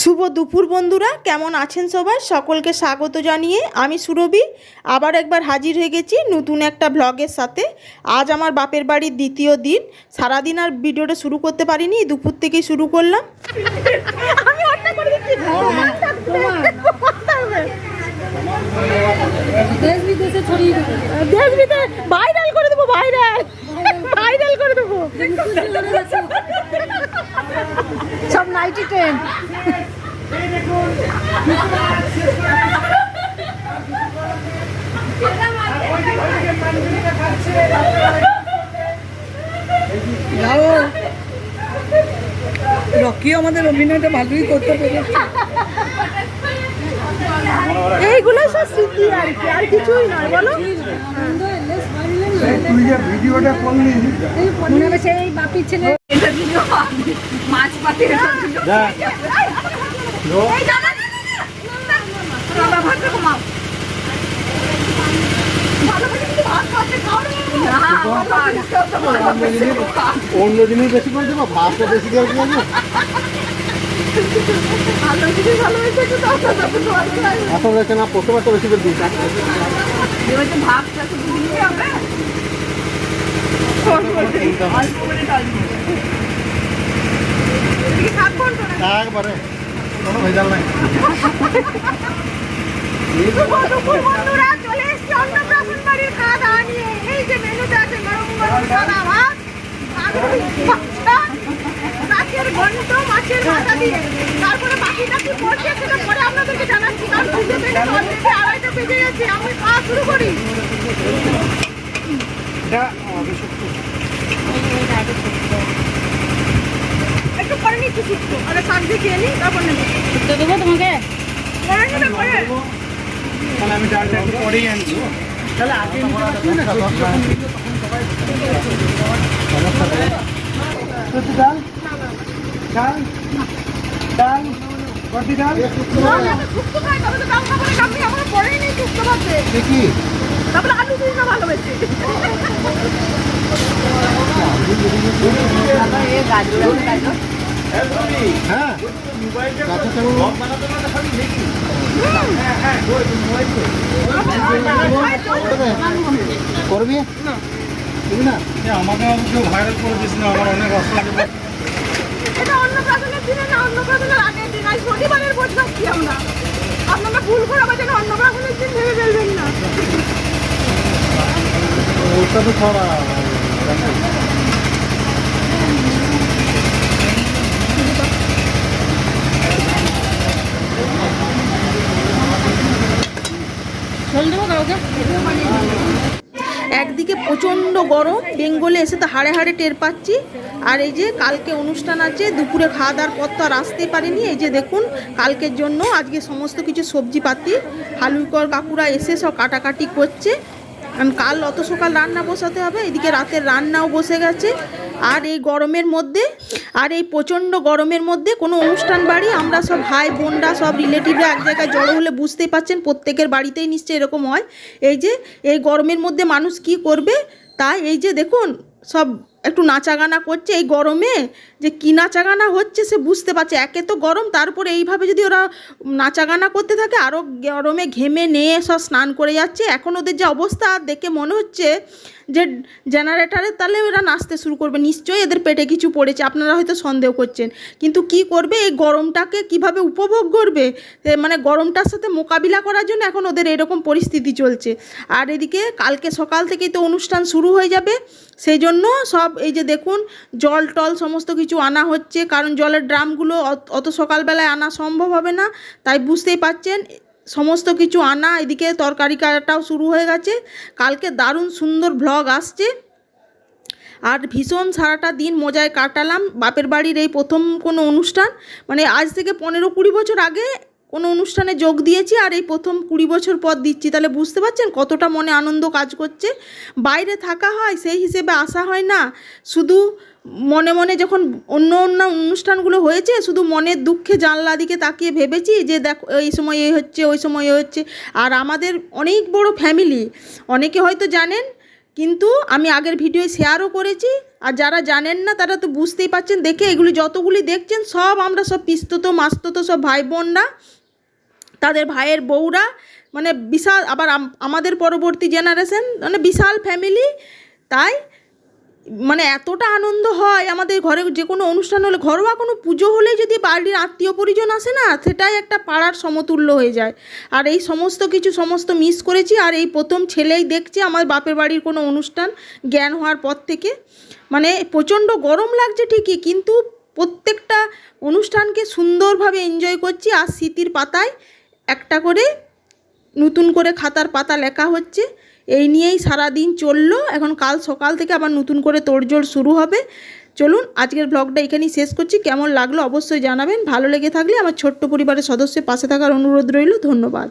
শুভ দুপুর বন্ধুরা কেমন আছেন সবাই? সকলকে স্বাগত জানিয়ে আমি সুরভি। আবার একবার হাজির হয়ে গেছি নতুন একটা ব্লগের সাথে। আজ আমার বাপের বাড়ির দ্বিতীয় দিন। সারাদিন আর ভিডিওটা শুরু করতে পারিনি দুপুর থেকেই শুরু করলাম। করে দেবে। ভাইরাল করে দেবো ভাইরাল ভাইরাল করে দেবো। সব নাইটি ট্রেন রকিও আমাদের অভিনয়টা ভালোই করতে পেরেছে। এইগুলো সব স্মৃতি আর কি আর কিছুই নয় বলো। তুই যে ভিডিওটা করলি। মনে হবে সেই বাপির ছেলে মাছ পাতি অন্য জিনিস বেশি করে দেবো ভাতটা বেশি করে দেবো। এত রয়েছে না প্রথমে তো বেশি করে দিই একবারে কোনো ভেজাল নাই। বন্ধুরা চলে এসছি অন্নপ্রাশন বাড়ির খাওয়া দাওয়া নিয়ে। এই যে মেনুতে আছে গরম গরম সাদা ভাত মাছের ঘন্ট মাছের মাথা দিয়ে। তারপরে বাকিটা কি পড়ছে সেটা পরে আপনাদেরকে জানাচ্ছি কারণ পুজো থেকে অলরেডি আড়াইটা বেজে গেছে আমি খাওয়া শুরু করি। একটু পরে নিচ্ছি আরে খেয়ে নিই তারপর নেব। তো দেবো তোমাকে? তাহলে আমি ডালটা একটু পরেই আনছি। তাহলে আগে নিতে পারছি না? ডাল? ডাল? ডাল? কটি ডাল। দেখি। তারপরে আলু দিই না ভালোবেসে। হ্যাঁ কাঁচা চামচ করবি করবি না আমাকে কেউ ভাইরাল করে দিস না আমার অনেক অসুবিধা এটা অন্নপ্রাশনের দিনে না, অন্নপ্রাশনের আগের দিন। আজ শনিবারের ভোজ খাচ্ছি আমরা। আপনারা ভুল করে আবার যেন দিন ভেবে ফেলবেন না। ওটা তো ছড়া চল দেবো কাউকে একদিকে প্রচণ্ড গরম, বেঙ্গলে এসে তো হাড়ে হাড়ে টের পাচ্ছি। আর এই যে কালকে অনুষ্ঠান আছে, দুপুরে খাওয়া দাওয়ার পর তো আর আসতেই পারিনি। এই যে দেখুন, কালকের জন্য আজকে সমস্ত কিছু সবজিপাতি, হালুইকর কাকুরা এসে সব কাটাকাটি করছে। কাল অত সকাল রান্না বসাতে হবে, এদিকে রাতের রান্নাও বসে গেছে। আর এই গরমের মধ্যে, আর এই প্রচণ্ড গরমের মধ্যে কোনো অনুষ্ঠান বাড়ি, আমরা সব ভাই বোনরা, সব রিলেটিভরা এক জায়গায় জড়ো হলে বুঝতেই পাচ্ছেন প্রত্যেকের বাড়িতেই নিশ্চয়ই এরকম হয়। এই যে, এই গরমের মধ্যে মানুষ কি করবে? তাই এই যে দেখুন, সব একটু নাচাগানা করছে। এই গরমে যে কী নাচাগানা হচ্ছে সে বুঝতে পারছে। একে তো গরম তারপরে এইভাবে যদি ওরা নাচাগানা করতে থাকে আরও গরমে ঘেমে, নিয়ে সব স্নান করে যাচ্ছে। এখন ওদের যে অবস্থা দেখে মনে হচ্ছে যে জেনারেটারের তাহলে ওরা নাচতে শুরু করবে। নিশ্চয়ই এদের পেটে কিছু পড়েছে, আপনারা হয়তো সন্দেহ করছেন। কিন্তু কি করবে? এই গরমটাকে কীভাবে উপভোগ করবে? মানে গরমটার সাথে মোকাবিলা করার জন্য এখন ওদের এরকম পরিস্থিতি চলছে। আর এদিকে কালকে সকাল থেকেই তো অনুষ্ঠান শুরু হয়ে যাবে। সেই জন্য সব এই যে দেখুন, জল টল সমস্ত কিছু আনা হচ্ছে। কারণ জলের ড্রামগুলো অত- সকালবেলায় আনা সম্ভব হবে না। তাই বুঝতেই পাচ্ছেন সমস্ত কিছু আনা, এদিকে তরকারি কাটাও শুরু হয়ে গেছে। কালকে দারুণ সুন্দর ভ্লগ আসছে। আর ভীষণ সারাটা দিন মজায় কাটালাম। বাপের বাড়ির এই প্রথম কোনো অনুষ্ঠান মানে আজ থেকে পনেরো কুড়ি বছর আগে কোনো অনুষ্ঠানে যোগ দিয়েছি আর এই প্রথম কুড়ি বছর পর দিচ্ছি। তাহলে বুঝতে পারছেন কতটা মনে আনন্দ কাজ করছে। বাইরে থাকা হয়, সেই হিসেবে আসা হয় না। শুধু মনে মনে যখন অন্য অন্য অনুষ্ঠানগুলো হয়েছে, শুধু মনের দুঃখে জানলা দিকে তাকিয়ে ভেবেছি যে দেখো, এই সময় এই হচ্ছে, ওই সময় এই হচ্ছে। আর আমাদের অনেক বড় ফ্যামিলি অনেকে হয়তো জানেন, কিন্তু আমি আগের ভিডিও শেয়ারও করেছি। আর যারা জানেন না, তারা তো বুঝতেই পারছেন। দেখে এগুলি যতগুলি দেখছেন, সব আমরা সব পিস্তত, মাস্তত সব ভাই বোনরা তাদের ভাইয়ের বউরা মানে বিশাল, আবার আমাদের পরবর্তী জেনারেশন মানে বিশাল ফ্যামিলি তাই মানে এতটা আনন্দ হয় আমাদের ঘরে, যে কোনো অনুষ্ঠান হলে, ঘরোয়া কোনো পুজো হলেই যদি বাড়ির আত্মীয় পরিজন আসে না, সেটাই একটা পাড়ার সমতুল্য হয়ে যায়। আর এই সমস্ত কিছু, সমস্ত মিস করেছি, আর এই প্রথম ছেলেই দেখছে আমার বাপের বাড়ির কোনো অনুষ্ঠান জ্ঞান হওয়ার পর থেকে। মানে প্রচণ্ড গরম লাগছে ঠিকই, কিন্তু প্রত্যেকটা অনুষ্ঠানকে সুন্দরভাবে এনজয় করছি, আর স্মৃতির পাতায় একটা করে নতুন করে খাতার পাতা লেখা হচ্ছে। এই নিয়েই সারা দিন চলল। এখন কাল সকাল থেকে আবার নতুন করে তোড়জোড় শুরু হবে। চলুন, আজকের ব্লগটা এখানেই শেষ করছি। কেমন লাগল অবশ্যই জানাবেন। ভালো লেগে থাকলে আমার ছোট্ট পরিবারের সদস্যের পাশে থাকার অনুরোধ রইল। ধন্যবাদ।